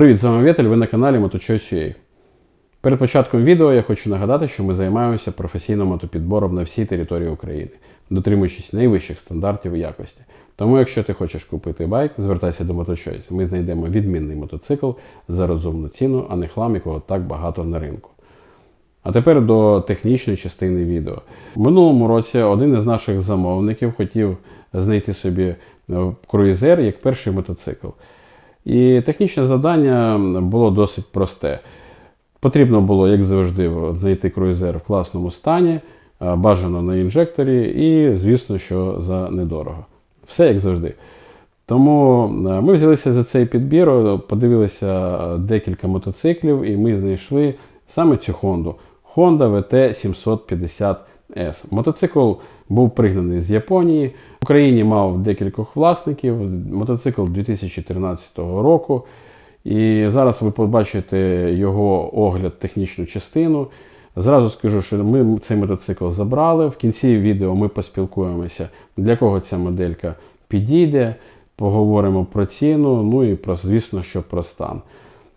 Привіт, з вами Віталь, ви на каналі MotoChoice.ua. Перед початком відео я хочу нагадати, що ми займаємося професійним мотопідбором на всій території України, дотримуючись найвищих стандартів якості. Тому, якщо ти хочеш купити байк, звертайся до MotoChoice. Ми знайдемо відмінний мотоцикл за розумну ціну, а не хлам, якого так багато на ринку. А тепер до технічної частини відео. В минулому році один із наших замовників хотів знайти собі е, круїзер як перший мотоцикл. І технічне завдання було досить просте. Потрібно було, як завжди, знайти круїзер в класному стані, е, бажано на інжекторі, і, звісно, що за недорого. Все як завжди. Тому е, ми взялися за цей підбір, е, подивилися декілька мотоциклів, і ми знайшли саме цю Honda. Honda VT 750 S. Мотоцикл був пригнаний з Японії. В Україні мав декількох власників. Мотоцикл 2013 року. І зараз ви побачите його огляд, технічну частину. Зразу скажу, що ми цей мотоцикл забрали. В кінці відео ми поспілкуємося, для кого ця моделька підійде, поговоримо про ціну, ну і про, звісно, що про стан.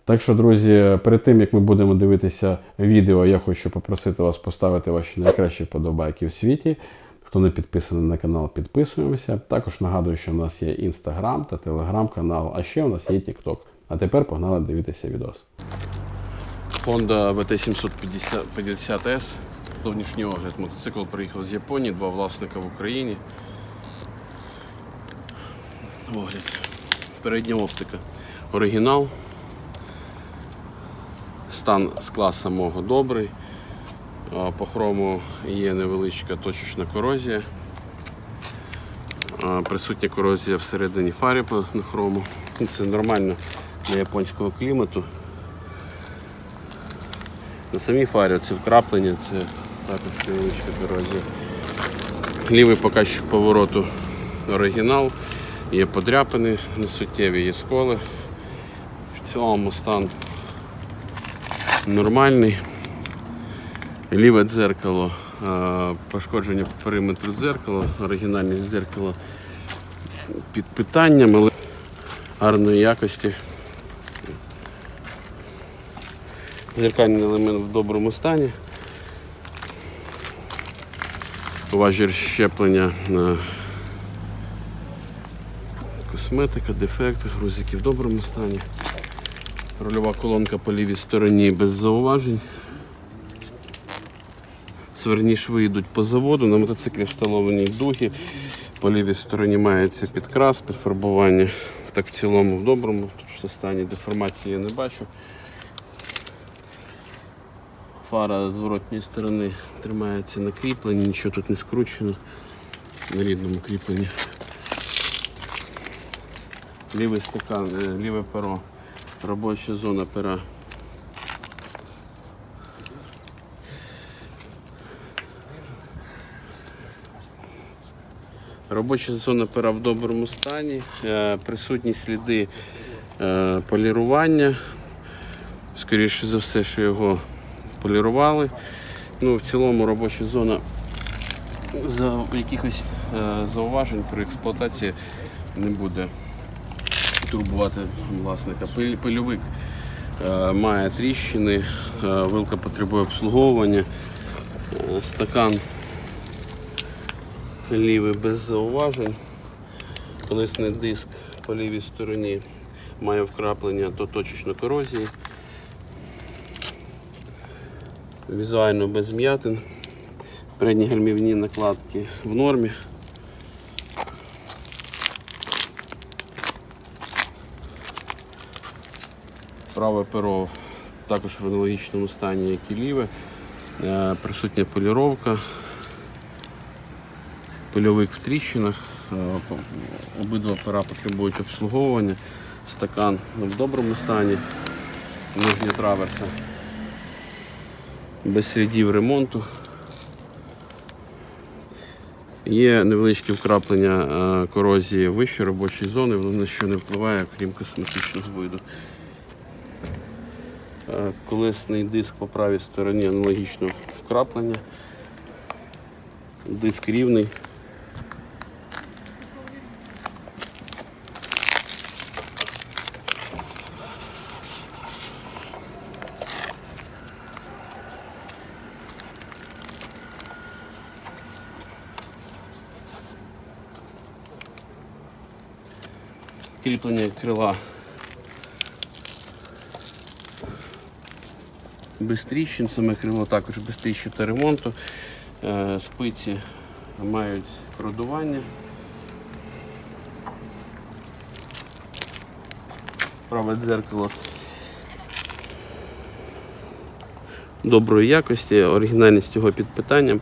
Так що, друзі, перед тим як ми будемо дивитися відео, я хочу попросити вас поставити ваші найкращі подобайки в світі. Хто не підписаний на канал, підписуємося. Також нагадую, що в нас є інстаграм та телеграм-канал, а ще у нас є TikTok. А тепер погнали дивитися відос. Honda VT750S. Зовнішній огляд. Мотоцикл приїхав з Японії, два власника в Україні. Огляд. Передня оптика. Оригінал. Стан скла самого добрий. По хрому є невеличка точечна корозія. Присутня корозія всередині фари по- на хрому. Це нормально для японського клімату. На самій фарі це вкраплення, це також невеличка корозія. Лівий показчик повороту оригінал, є подряпини несуттєві, є сколи. В цілому стан нормальний. Ліве дзеркало, пошкодження по периметру дзеркала, оригінальне дзеркало під питанням, але гарної якості. Зеркальний елемент в доброму стані. Важір щеплення на косметика, дефекти, грузики в доброму стані. Рульова колонка по лівій стороні без зауважень. Сверні шви йдуть по заводу, на мотоциклі встановлені дуги. По лівій стороні мається підкрас, підфарбування. Так в цілому в доброму тут стані деформації я не бачу. Фара з зворотньої сторони тримається на кріпленні, нічого тут не скручено на рідному кріпленні. Лівий стакан, е, ліве перо, робоча зона пера. Робоча зона пера в доброму стані, е, присутні сліди е, полірування. Скоріше за все, що його полірували. Ну, в цілому робоча зона за якихось е, зауважень при експлуатації не буде турбувати власника. Пильовик е, має тріщини, е, вилка потребує обслуговування, е, стакан лівий без зауважень. Колесний диск по лівій стороні має вкраплення до точечної корозії. Візуально без м'ятин. Передні гальмівні накладки в нормі. Праве перо також в аналогічному стані, як і ліве. Е, Присутня поліровка. Пильовик в тріщинах. Е, Обидва пера потребують обслуговування. Стакан в доброму стані. Нижня траверса без слідів ремонту. Є невеличкі вкраплення е, корозії вище робочої зони, воно на що не впливає, крім косметичного виду. Е, колесний диск по правій стороні аналогічно вкраплення. Диск рівний. Кріплення крила Без саме крило також без тріщин та ремонту. Е, Спиці мають продування. Праве дзеркало доброї якості, оригінальність його під питанням.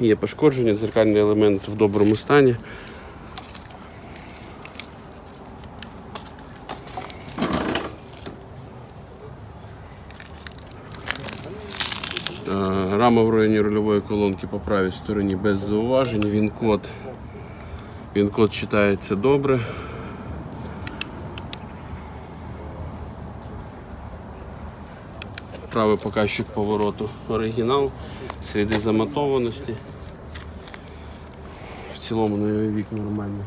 Є пошкодження, дзеркальний елемент в доброму стані. Е, Рама в районі рульової колонки по правій стороні без зауважень. Він код. Він код читається добре. Правий показчик повороту оригінал, сліди замотованості. В цілому на його вік нормальний.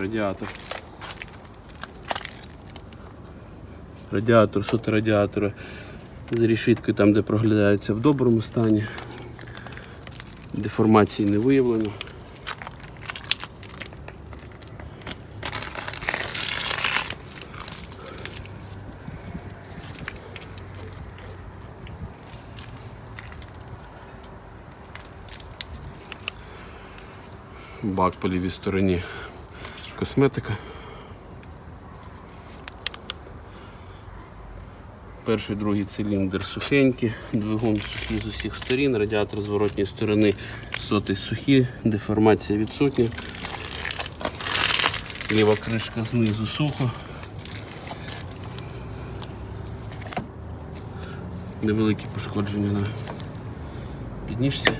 Радіатор. Радіатор, соти радіатора з решіткою там, де проглядається в доброму стані. Деформації не виявлено. Бак по лівій стороні косметика. Перший, другий циліндр сухенький, двигун сухий з усіх сторін, радіатор з воротньої сторони сотий сухі, деформація відсутня. Ліва кришка знизу сухо. Невеликі пошкодження на підніжці.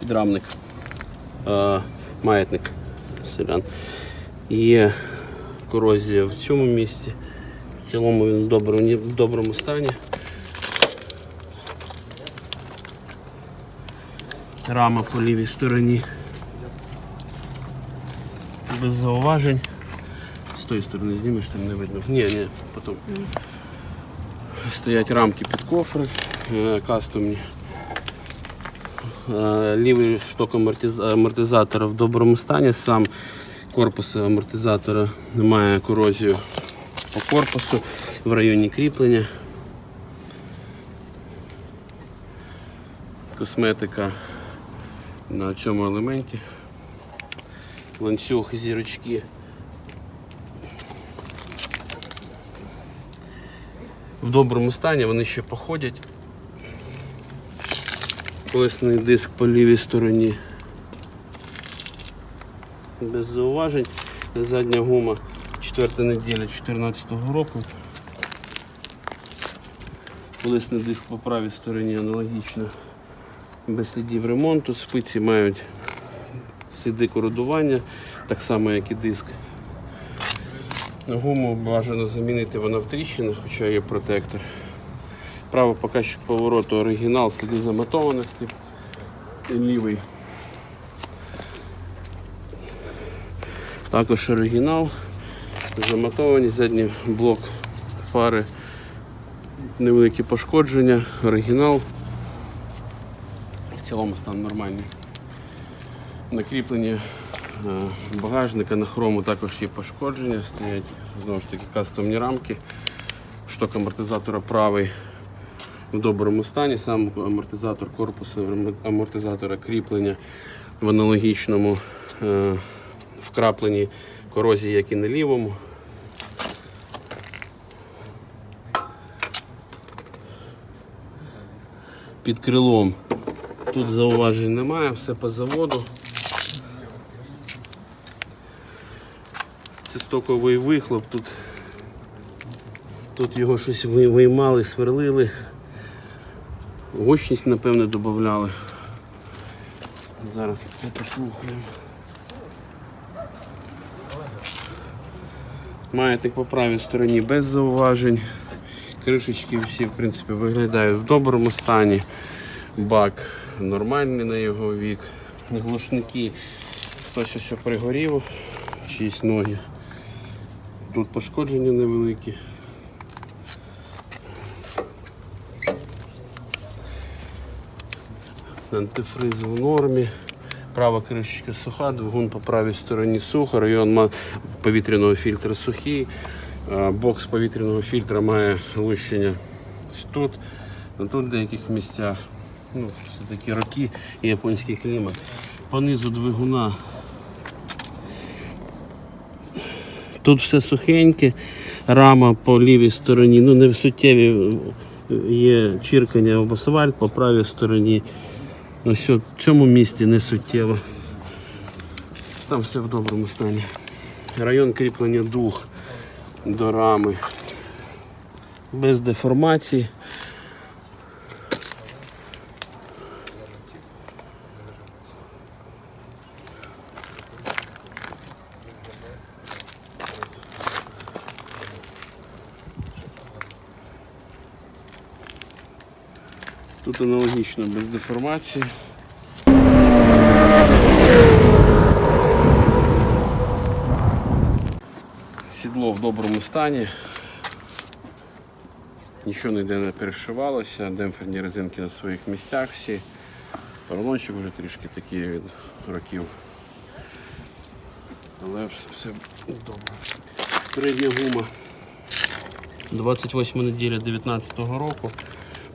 підрамник, е, маятник селян. Є корозія в цьому місці. В цілому він в доброму, в доброму стані. Рама по лівій стороні. Без зауважень. З тої сторони знімеш, там не видно. Ні, ні, потім. Стоять рамки під кофри, е, кастомні. Е, Лівий шток амортизатора в доброму стані. Сам корпус амортизатора має корозію по корпусу в районі кріплення. Косметика на цьому елементі. Ланцюг зірочки. В доброму стані вони ще походять. Колесний диск по лівій стороні. Без зауважень. Задня гума 4 неділя 2014 року. Колесний диск по правій стороні аналогічно. Без слідів ремонту. Спиці мають сліди кородування, так само як і диск. Гуму бажано замінити, вона в тріщинах, хоча є протектор. Правий показчик повороту оригінал, сліди замотованості. І лівий. Також оригінал. Замотованість, задній блок фари, невеликі пошкодження, оригінал. В цілому стан нормальний. Накріплення е, багажника на хрому також є пошкодження, стоять знову ж таки кастомні рамки. Шток амортизатора правий в доброму стані, сам амортизатор корпусу амортизатора кріплення в аналогічному е, вкрапленні корозії, як і на лівому. Під крилом тут зауважень немає, все по заводу. Це стоковий вихлоп, тут, тут його щось виймали, сверлили. Гучність, напевне, додавали. Зараз це послухаємо. Маятник по правій стороні без зауважень. Кришечки всі, в принципі, виглядають в доброму стані. Бак нормальний на його вік. Глушники хтось ось пригорів, чиїсь ноги. Тут пошкодження невеликі. Антифриз в нормі. Права кришечка суха, двигун по правій стороні сухо, район повітряного фільтра сухий. Бокс повітряного фільтра має лущення тут, тут в деяких місцях. Ну, все таки роки і японський клімат. По низу двигуна. Тут все сухеньке, рама по лівій стороні, ну не в суттєві е, є чіркання об асфальт по правій стороні. Що, в цьому місці не суттєво. Там все в доброму стані. Район кріплення дух до рами. Без деформації. Тут аналогічно без деформації. Сідло в доброму стані. Нічого ніде не перешивалося, демпферні резинки на своїх місцях всі. Поролончик вже трішки такий від років. Але все, добре. Передня гума 28 неділя 2019 року.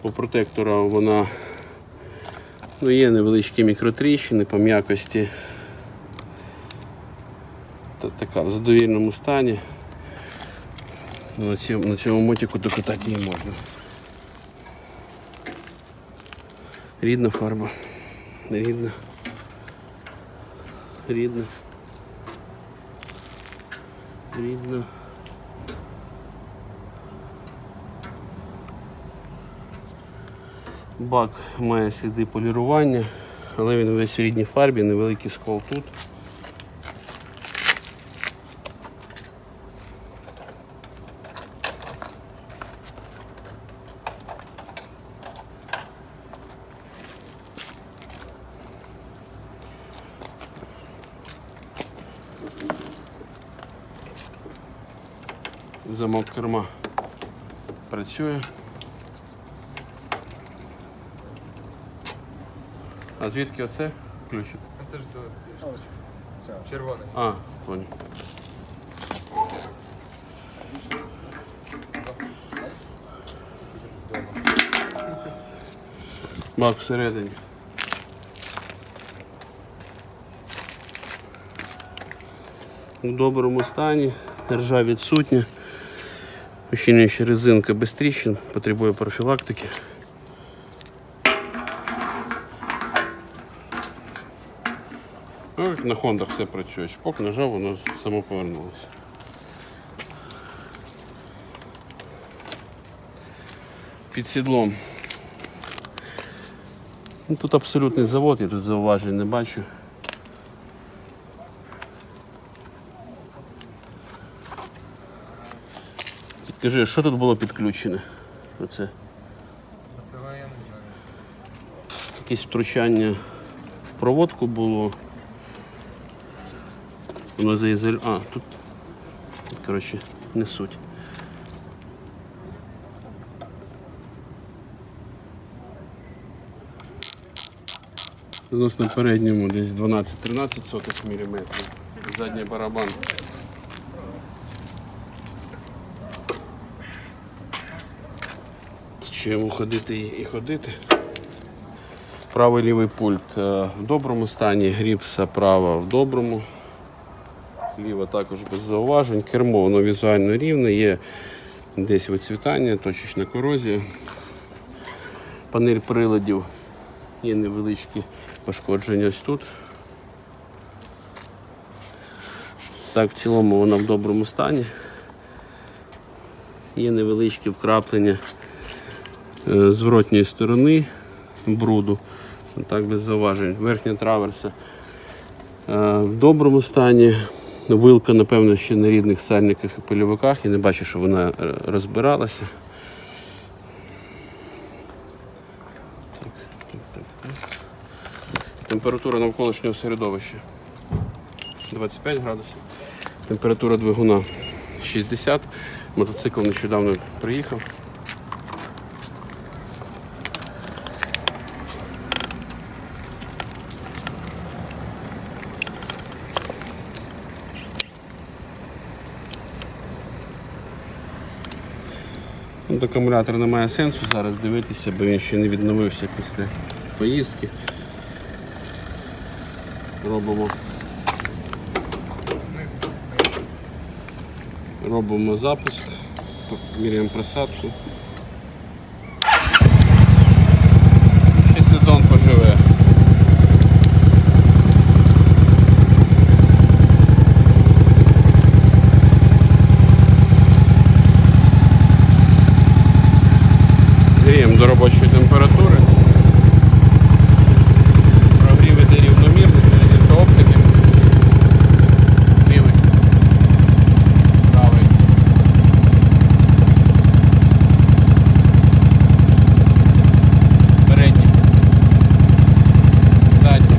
По протектору вона ну, є невеличкі мікротріщини по м'якості. Та така в задовільному стані. На цьому, на цьому мотику докатати її можна. Рідна фарба. Рідна. Рідна. Рідна. Бак має сліди полірування, але він весь в рідній фарбі, невеликий скол тут. Замок керма працює. А звідки оце ключик? Це ж до червоний. А, понял. Бак всередині. У доброму стані, ржа відсутня. Що резинка без тріщин, потребує профілактики. На хондах все працює. Чпок нажав, воно само повернулося. Під сідлом. Ну, тут абсолютний завод, я тут зауважень не бачу. Підкажи, що тут було підключене? Оце. Якесь втручання в проводку було. Воно заізоль... А, тут, коротше, не суть. Знос на передньому десь 12-13 сотих міліметрів. Задній барабан. Чи йому ходити і- і ходити? Правий лівий пульт е, в доброму стані, гріпса права в доброму. Ліва також без зауважень. Кермо воно візуально рівне, є десь вицвітання, точечна корозія. Панель приладів є невеличкі пошкодження ось тут. Так, в цілому вона в доброму стані. Є невеличкі вкраплення е, зворотньої сторони бруду. Так, без зауважень. Верхня траверса е, в доброму стані. Вилка, напевно, ще на рідних сальниках і польовиках. Я не бачу, що вона е, розбиралася. Так, так, так. Температура навколишнього середовища 25 градусів. Температура двигуна 60. Мотоцикл нещодавно приїхав. От акумулятор немає сенсу зараз дивитися, бо він ще не відновився після поїздки. Робимо, робимо запуск, міряємо просадку. Ще сезон поживе. Гріємо до робочої температури. Прогрів іде рівномірний, перевірка оптики. Лівий. Правий. Передній. Задній.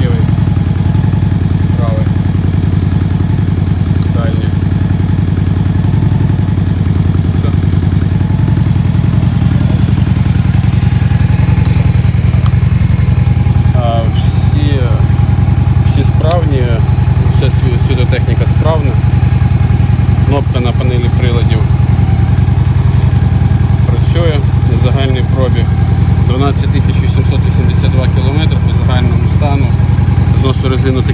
Лівий. Правий. Дальній. Все. А, всі, всі справні, вся сві- світотехніка справна. Кнопка на панелі приладів працює на загальний пробіг 12 782 км по загальному стану. Зносу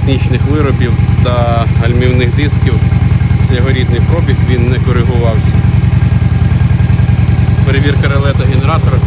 виробів та гальмівних дисків. Це його рідний пробіг, він не коригувався. Перевірка реле та генератора.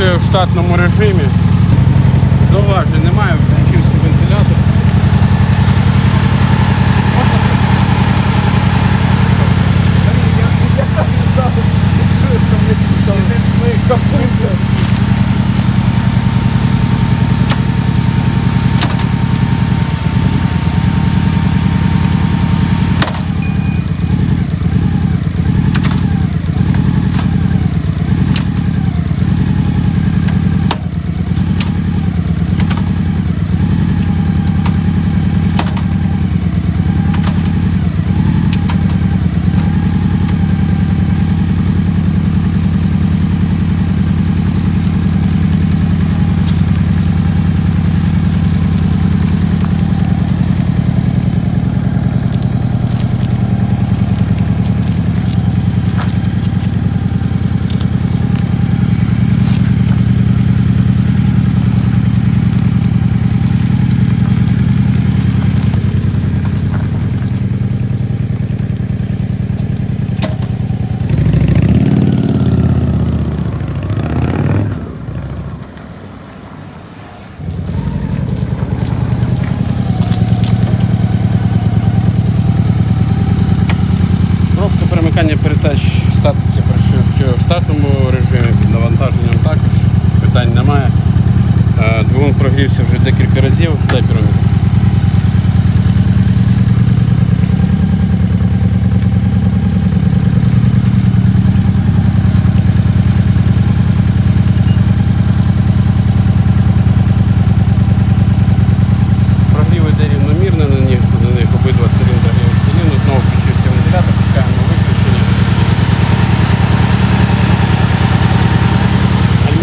працює в штатному режимі. Зауважень немає, включився вентилятор. Я не знаю, що там не там.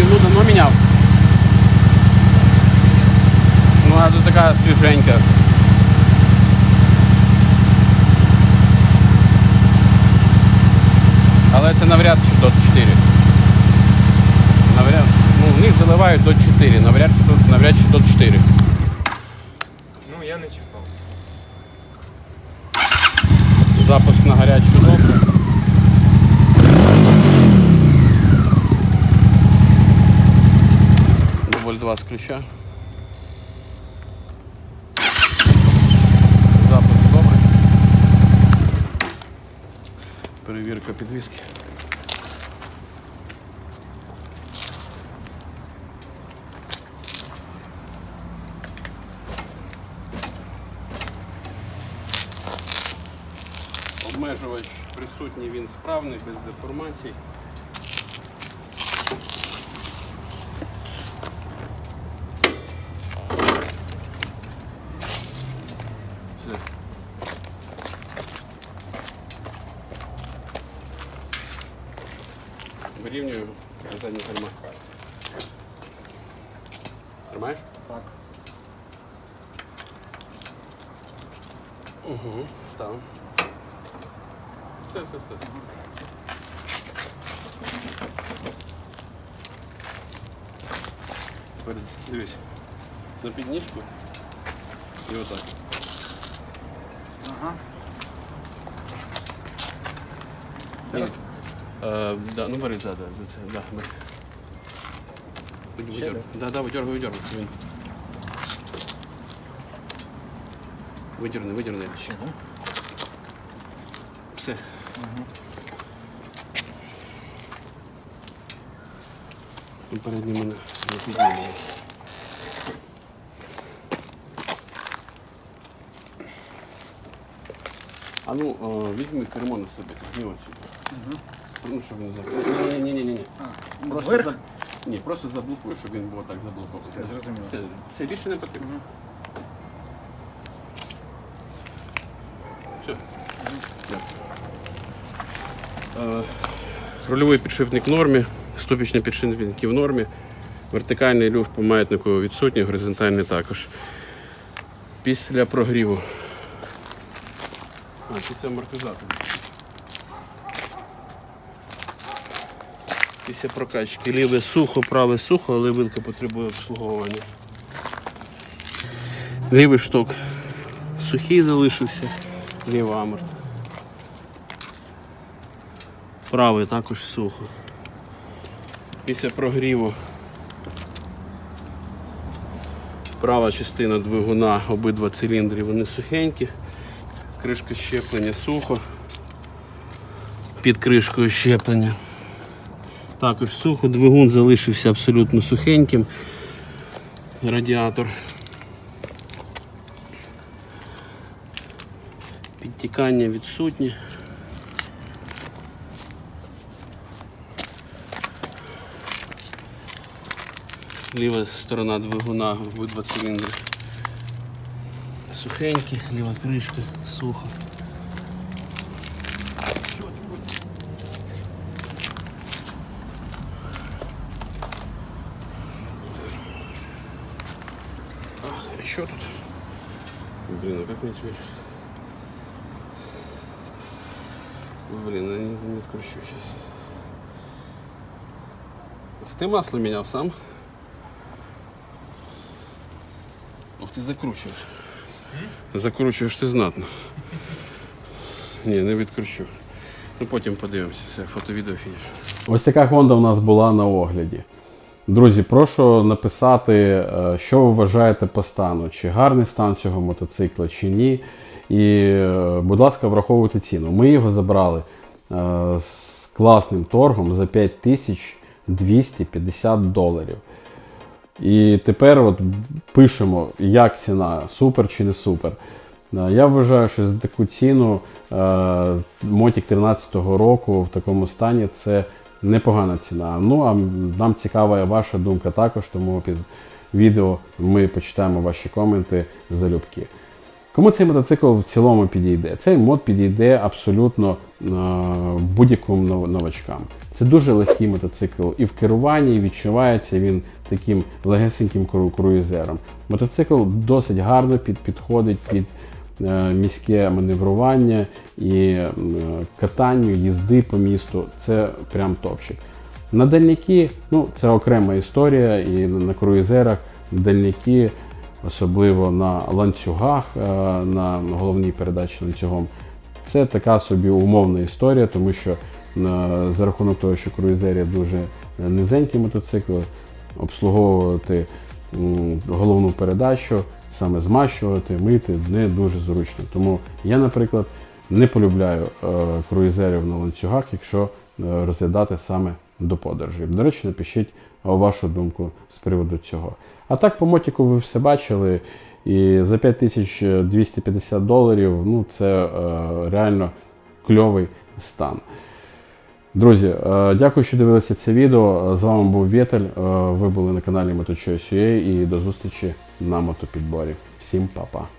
Альміну давно міняв. Ну, а тут така свіженька. Але це навряд чи до 4. Навряд, ну, в них заливають до 4, навряд чи до, навряд чи до 4. Ну, я не чіпав. Запуск на гарячу добре. 2 з ключа. Запуск добрий. Перевірка підвіски. Обмежувач присутній, він справний, без деформацій. дивись. На підніжку і отак. Ага. Ні. Е, да, ну бери за, да, за це, да, бери. Будь- Ще, видер- Да, да, видергай, видергай. Він. Видерни, видерни. Ще, да? Все. Попередньо мене не піднімає. А ну, візьми кермо на себе, підніми отсюди. Ну, щоб він заблокував. Ні, ні, ні, ні, ні. Просто вверх? за... Ні, просто заблокуй, щоб він був так заблокований. Все, зрозуміло. Це, це більше не потрібно. Все. Е, Рульовий підшипник в нормі, ступічні підшипники в нормі, вертикальний люфт по маятнику відсутній, горизонтальний також. Після прогріву. А, після амортизатору. Після прокачки. Ліве сухо, праве сухо, але вилка потребує обслуговування. Лівий шток сухий залишився, ліва аморт. Правий також сухо. Після прогріву права частина двигуна, обидва циліндри, вони сухенькі. Кришка щеплення сухо. Під кришкою щеплення. Також сухо, двигун залишився абсолютно сухеньким. Радіатор. Підтікання відсутнє. Ліва сторона двигуна, обидва циліндри. Сухенькі, ліва кришка, сухо. А что тут? Блин, а как мне теперь? Блин, я не, не откручу сейчас. Это ты масло менял сам? Ух, ты закручиваешь. Закручуєш ти знатно. Ні, не відкручу. Ну потім подивимося, все, фото-відео фініш. Ось така Honda у нас була на огляді. Друзі, прошу написати, е, що ви вважаєте по стану, чи гарний стан цього мотоцикла, чи ні. І, е, будь ласка, враховуйте ціну. Ми його забрали з класним торгом за 5250 доларів. І тепер от пишемо, як ціна, супер чи не супер. Е, Я вважаю, що за таку ціну е, Мотік 13-го року в такому стані це непогана ціна. Ну а нам цікава ваша думка також, тому під відео ми почитаємо ваші коменти залюбки. Кому цей мотоцикл в цілому підійде? Цей мод підійде абсолютно е, будь-яким новачкам. Це дуже легкий мотоцикл і в керуванні відчувається він таким легесеньким круїзером. Мотоцикл досить гарно під, підходить під е, міське маневрування і е, катанню, їзди по місту. Це прям топчик. На дальняки, ну це окрема історія, і на круїзерах дальняки, особливо на ланцюгах, е, на головній передачі ланцюгом, це така собі умовна історія, тому що е, за рахунок того, що круїзері дуже низенькі мотоцикли, обслуговувати головну передачу, саме змащувати, мити не дуже зручно. Тому я, наприклад, не полюбляю е, круїзерів на ланцюгах, якщо розглядати саме до подорожі. До речі, напишіть вашу думку з приводу цього. А так, по мотіку ви все бачили. І за 5250 доларів ну, це е, реально кльовий стан. Друзі, е, дякую, що дивилися це відео. З вами був Вєтель. Е, Ви були на каналі MotoChoice.ua і до зустрічі на мотопідборі. Всім па-па!